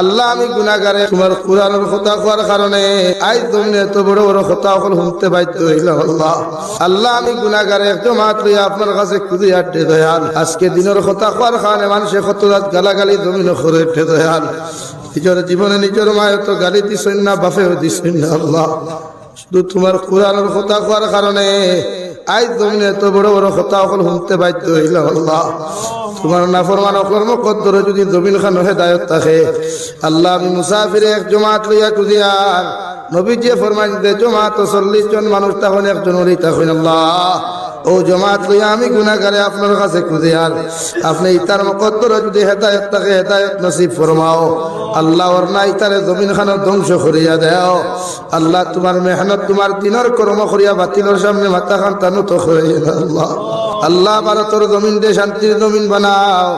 আল্লাহ, আমি গুনাগারে তোমার কোরআনের কথা কোয়ার কারণে আজ তুমি এত বড় বড় কথা সকল শুনতে বাধ্য হইলাম, আল্লাহ। আল্লাহ, আমি গুনাগারে একদম মাত্র আপনার কাছে খুঁজে আটে দয়াল। আজকে দিনের কথা কোয়ার কারণে মানুষের কত রাত গালাগালি জমিন করে উঠে দয়াল। নিজের জীবনে নিজের মায়ের তো গালি দিছেন না, বাপেও দিছেন না, আল্লাহ। শুধু তোমার কোরআনের কথা কোয়ার কারণে আজ তুমি এত বড় বড় কথা অকল শুনতে বাধ্য হইল আল্লাহ। তোমার নাফরমান অকলর মকদ্দরে যদি জমিন খান হেদায়ত থাকে। আল্লাহ, আমি মুসাফিরে এক জমাত লইয়া যে ফরমান দে জমাত চল্লিশ জন মানুষ তখন একজন ওই তখন আল্লাহ। ও জমাত লইয়া আমি গুণাগারে আপনার কাছে কুদিয়ার আপনি ইতার মকদ্দর যদি হেদায়ত তাকে হেদায়ত নসিব ফরমাও আল্লাহ ওর না তারে জমিন খানা ধ্বংস করিয়া দেও। আল্লাহ তোমার মেহনত, তোমার দিনের কর্ম করিয়া বাতিলের সামনে মাথা খান তানু তো আল্লাহ। আল্লাহ ভারতের জমিন দে শান্তির জমিন বানাও।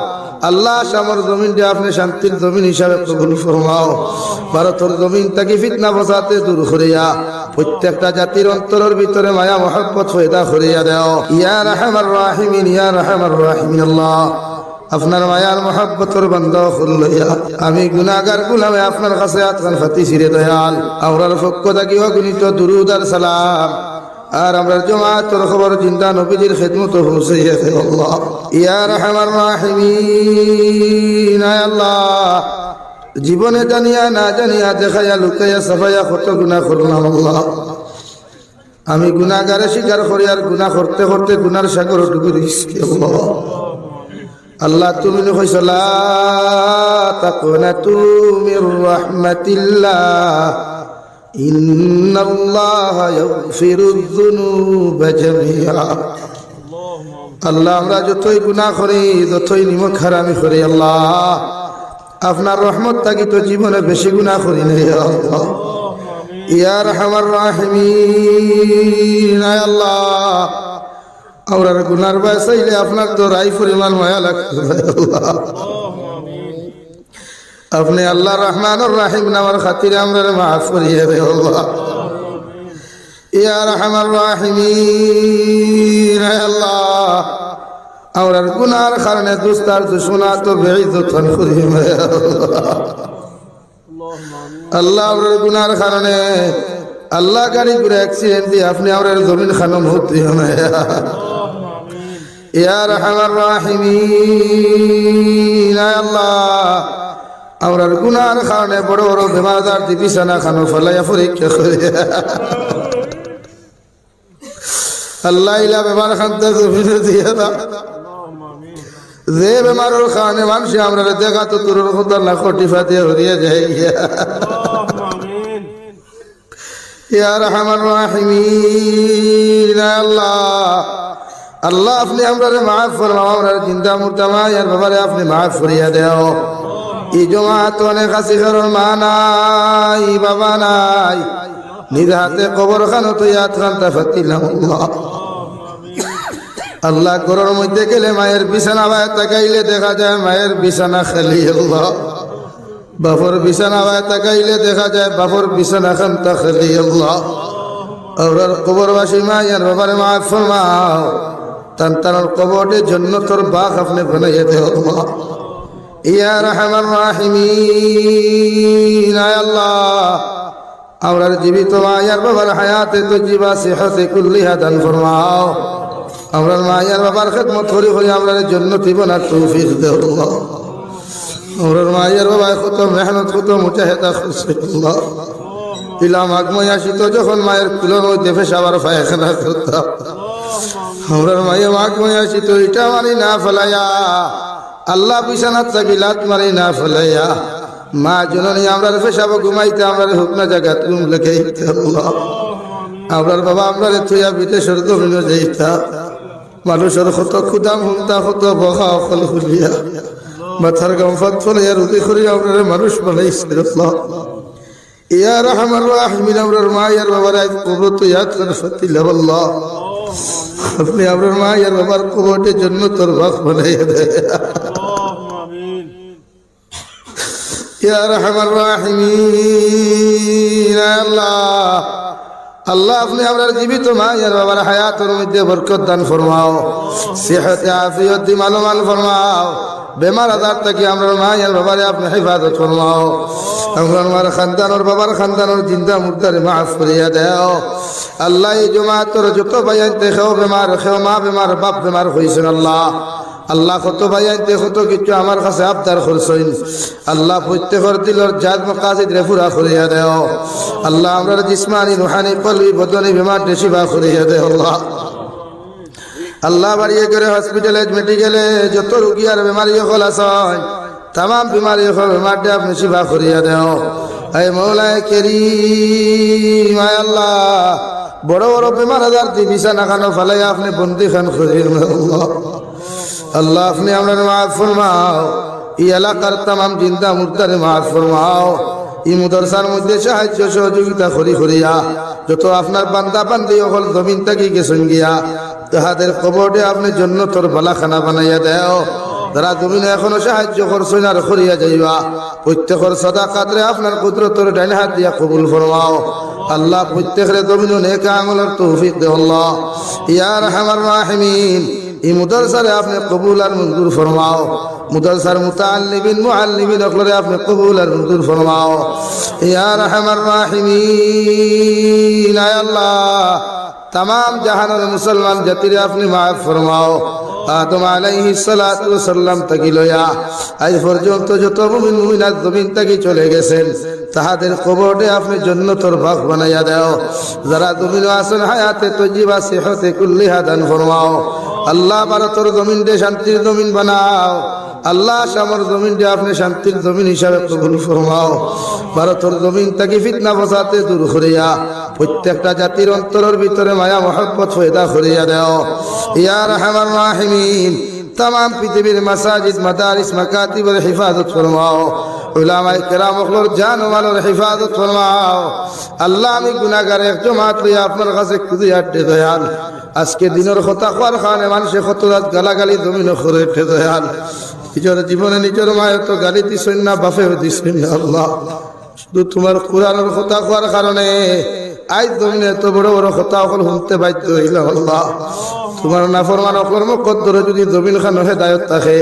আল্লাহ, আমার জমিন দিয়ে আপনি শান্তির জমিন হিসাবে কবুল ফরমাও। ভারতের জমিন তাকে ফিতনা বসাতে দূর করিয়া প্রত্যেকটা জাতির অন্তরের ভিতরে মায়া, মহব্বত, ফয়দা করিয়া দেও। ইয়া রাহমার রাহিমিন, ইয়া রাহমার রাহিমিন আল্লাহ। আপনার মায়ার মহাব্বতর বন্ধ লইয়া আমি গুনাগার গুলামে আপনার কাছে আতকান ফাতি সিরে দয়াল। আমরার পক্ষ থাকি অগণিত দুরুদ আর সালাম। আর আমরা জমাতর খবর চিন্তা নবীজির খেদমত পৌঁছাইয়া আল্লাহ। ইয়া রহমান রাহিমিন আল্লাহ। জীবনে জানিয়া না জানিয়া দেখাইয়া লুকাইয়া সাফাইয়া কত গুণা করলাম আল্লাহ। আমি গুনাগারে স্বীকার করি আর গুণা করতে করতে গুনার সাগর ডুবে দিচ্ছি আল্লাহ। আল্লাহ, তুমি কইসলা তাকুনা তুমি রহমাতিল্লাহ। ইন্নাল্লাহ ইয়াগফিরু যুনুবা জামিআ। আল্লাহ, আমরা যতই গুনাহ করি, যতই নিমক হারামি করি, আল্লাহ, আপনার রহমত থাকি তো জীবনে বেশি গুনাহ করি নাই আল্লাহ। ইয়া রহমান আল্লাহ। আমরা গুনার বয়স আপনার তো রাই পরিমাণ মায়া লাগতে আল্লাহ। আপনি আল্লাহ রহমান রাহিম নামার খাতিরে আমরা মাফ করিয়ে দে আল্লাহ। ইয়া রহমান আয় আল্লাহ। আমরা গুনার কারণে দুস্তার দুশ্মনা তো বেইজতন করিয়ে দে আল্লাহ। আমরা গুনার কারণে আল্লাহ গাড়ি করে অ্যাক্সিডেন্ট দিয়ে আপনি আমরা জমিন খানো মুহূর্তে ইয়া রহমান রাহিমিন আল্লাহ। আমরার গুনার কারণে বড় বড় বেমার আজার দি বিছানা খানো, ফলাইয়া পরীক্ষা করে। আল্লাহ ইলা বেমার দাও। যে বেমারের কারণে মানুষ আমরা দেখা তো তোর না খটিফা দিয়ে হরিয়ে যায় ইয়া রহমান রাহিমিন, আল্লাহ। আল্লাহ, আপনি আমরা মাফ ফরমাও আমরা চিন্তা মুর্তামা ইয়ার ব্যাপারে আপনি মাফ করিয়া দেও। মা নাই, বাবা নাই। খানো তো আল্লাহ। ঘরের মধ্যে গেলে মায়ের বিছানা বায় তাকাইলে দেখা যায় মায়ের বিছানা খালি আল্লাহ। বিছানা বায় তাকাইলে দেখা যায় বাপর বিছানা খানটা খালি আল্লাহ। কবরবাসী মা, ইয়ার ফরমাও। তান আমরার জীবিত মায়ার বাবার হায়াতে তো জীবা সেহতে কুল্লিহা দান ফরমাও। আমরার মায়ার বাবার খেদমত করি করি আমরার জন্য জীবনার তৌফিক দে আল্লাহ। আমরার মায়ের বাবা কত মেহনত কত মুজাহেদা খুশি আল্লাহ। ইলাম আগময় আসিত, যখন মায়ের কুলোর মধ্যে ফেসাবার পায়খানা করতাম। আমরার মায়ের আগময় আসিত, এটা মানি না ফেলাইয়া আল্লাহ বিছানাত সাবিলাত মারি না ফেলাইয়া। মা জননী আমরা পেশাব ঘুমাইতে আমরা হুকনা জায়গা তুম লেখে আমরার বাবা আমরা তুইয়া বিদেশের জমিনে যাইতা। মানুষের কত খুদাম হুমতা কত বহা, অকল খুলিয়া। মাথার গাম ফাত ফলাইয়া রুটি করি আমরা মানুষ বানাইছে ইয়া রহমান রাহিমিন, আমরার মা, ইয়ার বাবার আজ কবর তো ইয়াদ করে ফাতিলাম আল্লাহ। আপনি আপনার মা, ইয়ার বাবার কবরের জন্য তোর বাপ বানাইয়া দেয় ইয়া রহমান রাহিমিন আল্লাহ আল্লাহ, আপনি আপনার জীবিত মা, ইয়ার বাবার হায়াতের মধ্যে বরকত দান ফরমাও, সেহতে, আফিয়ত দি মালুমাল ফরমাও, বেমার আজার থেকে আমরা মাই আর বাবারে আপনি হেফাজত ফরমাও, আমরা আমার খানদানোর বাবার খানদানোর জিন্দা মুর্দারে মাফ করিয়া দেও। আল্লাহ, এই জমাতর যত বাইয়ানতে খেও বেমার, খেও মা, বেমার, বাপ বেমার হয়েছেন আল্লাহ। আল্লাহ কত ভাইয়াইতে কত কিছু আমার কাছে আবদার করছেন। আল্লাহ প্রত্যেকের দিলর জাত মকাজিদ রে পুরা করিয়া দেও। আল্লাহ আমরা জিসমানি, রুহানি, কলবি, বদনি, বিমার শিবা করিয়া দেও আল্লাহ। আল্লাহ বাড়িয়ে করে হসপিটালে মেডিকেলে যত রুগী আর বেমারি হল আসন তাম বিমারি হল বেমারটা আপনি শিবা করিয়া দেও। এই মৌলায় কেরি মায় আল্লাহ, বড় বড় বেমার আজার দি বিছানা খানো ফালাই আপনি বন্দি খান করিয়ে আল্লাহ। আল্লাহ আপনি আমরা মাফ ফরমাও। এই এলাকার তাম চিন্তা মুদ্রারে মাফ ফরমাও। ই মুদরসার মধ্যে সাহায্য সহযোগিতা করি করিয়া, যত আপনার বান্দা বান্দি অকল জমিন থাকি গেছেন গিয়া, তাহাদের কবরে আপনি জন্য তোর বালাখানা বানাইয়া দেও। যারা জমিনে এখনও সাহায্য করছেন আর করিয়া যাইবা, প্রত্যেকের সদা কাতরে আপনার কুদরতর ডাইন হাত দিয়া কবুল ফরমাও। আল্লাহ প্রত্যেকের জমিন নেকা আঙুলের তৌফিক দে আল্লাহ ইয়ার হামার রাহিমিন। এই মুদরসারে আপনি কবুল আর মঞ্জুর ফরমাও। মুদরসার মুতাল্লিবিন মুআল্লিমিন অকলরে আপনি কবুল আর মঞ্জুর ফরমাও। ইয়া রাহমার রাহিমিন, আয় আল্লাহ তাম জাহানের মুসলমান জাতিরে আপনি মাফ ফরমাও। আদম আলাইহি সালাতু সাল্লাম তাকি লয়া আজ পর্যন্ত যত মুমিন মুমিনাত জমিন তাকি চলে গেছেন, তাহাদের কবরে আপনি জন্নতর ভাগ বানাইয়া দাও। যারা জমিন আছেন হায়াতে তজিবা সেহতে কুল্লিহা দান ফরমাও। আল্লাহ ভারতের জমিনটে শান্তির জমিন বানাও। আল্লাহ আমার দিয়ে আপনি শান্তির জমিন হিসাবে কবুল ফরমাও। ভারতের জমিন তাকে ফিতনা বসাতে দূর করিয়া, প্রত্যেকটা জাতির অন্তরের ভিতরে মায়া মহাপত ফেদা করিয়া দেও। ইয়ার হামার মাহিমিন তাম পৃথিবীর মাসাজিদ, মাদারিস, মাকাতিবের হেফাজত ফরমাও। হেফাজত ফরমাও। আল্লাহ আমি গুনাহগার একজন মাত্র আপনার কাছে খুঁজে আড্ডে দয়াল আজকে দিনের কথা কোয়ার খানে মানুষে কত রাত গালাগালি জমিন করে উঠে দয়াল। নিজের জীবনে নিজের মায়ের তো গালি দিছেন না, বাপেও দিছেন না, আল্লাহ। শুধু তোমার কোরআনের কথা কোয়ার কারণে আজ জমিনে এত বড় বড় কথা অকল শুনতে বাধ্য হইল আল্লাহ। তোমার নাফরমান অকর্ম কদ্দরে যদি জমিন খান হেদায়ত থাকে,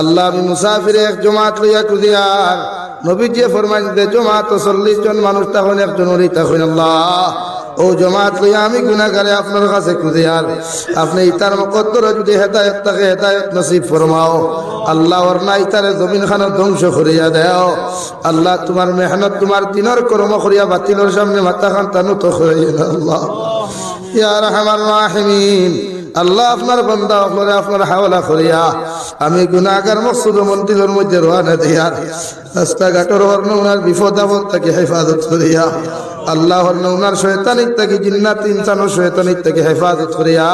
আল্লাহ, আমি মুসাফিরে এক জমাত লইয়া কুদিয়ার নবীজি ফরমাইন দে জমাত চল্লিশ জন মানুষ তখন একজন ওরই তখন আল্লাহ। ও জমাত লইয়া আমি গুনাগারে আপনার কাছে কুদিয়ার আপনি ইতার মকদ্দরে যদি হেদায়ত থাকে, হেদায়ত নসিব ফরমাও। আল্লাহ ওর না ইতারে জমিন খান ধ্বংস করিয়া দেও। আল্লাহ তোমার মেহনত, তোমার দিনের কর্ম করিয়া বাতিলের সামনে মাথা খান তানু তো আল্লাহ। ইয়া রহমান রাহিমিন। আল্লাহ আপনার বন্দা, আপনার আপনার হাওলা করিয়া আমি গুনাগার মকসুদ মন্দিরের মধ্যে রোয়ানা দিয়ার রাস্তাঘাটের হর্ণ ওনার বিপদ আপদ তাকে হেফাজত করিয়া আল্লাহ ওনার শয়তানিক তাকে জিন্নাত ইনসান ও শয়তানিক তাকে হেফাজত করিয়া।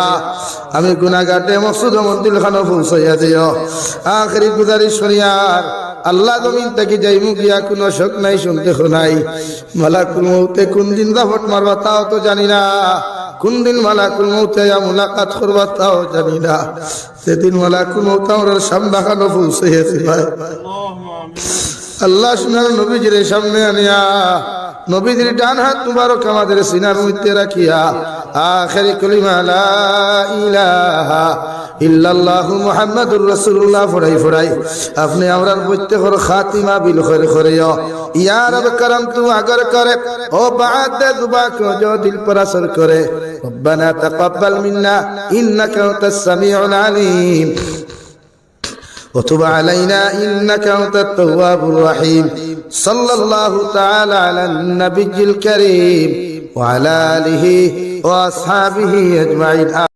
আমি গুনাগাটে মকসুদ মন্দির খানো পৌঁছাইয়া দিও। আখরি গুজারিশ করিয়ার আল্লাহ জমিন তাকে যাইমু গিয়া কোনো শোক নাই শুনতে শোনাই মালাকুল মৌতে কোন দিন দাফট মারবা তাও তো জানি না। কোন দিন মালাকুল মৌতে মুলাকাত করবা তাও জানি না। সেদিন মালাকুল মৌত আমার সামনা খানো পৌঁছে ভাই আল্লাহ সুনার নবীজির সামনে আনিয়া নবীদের ডান হাত মুবারক আমাদের সিনার মধ্যে রাখিয়া, আখেরি কলিমা লা ইলাহা ইল্লাল্লাহু মুহাম্মাদুর রাসূলুল্লাহ ফরাই ফরাই আপনি আমরার প্রত্যেকর খাতিমা বিল খৈর খরিও ইয়া রব করম, তু আগর করে। ও বাদ দুবা কো জো দিল পর করে। রব্বানা তাকাব্বাল মিন্না, ইন্নাকা আনতাস আলীম। وتب علينا إنك أنت التواب الرحيم. صلى الله تعالى على النبي الكريم وعلى آله وأصحابه أجمعين.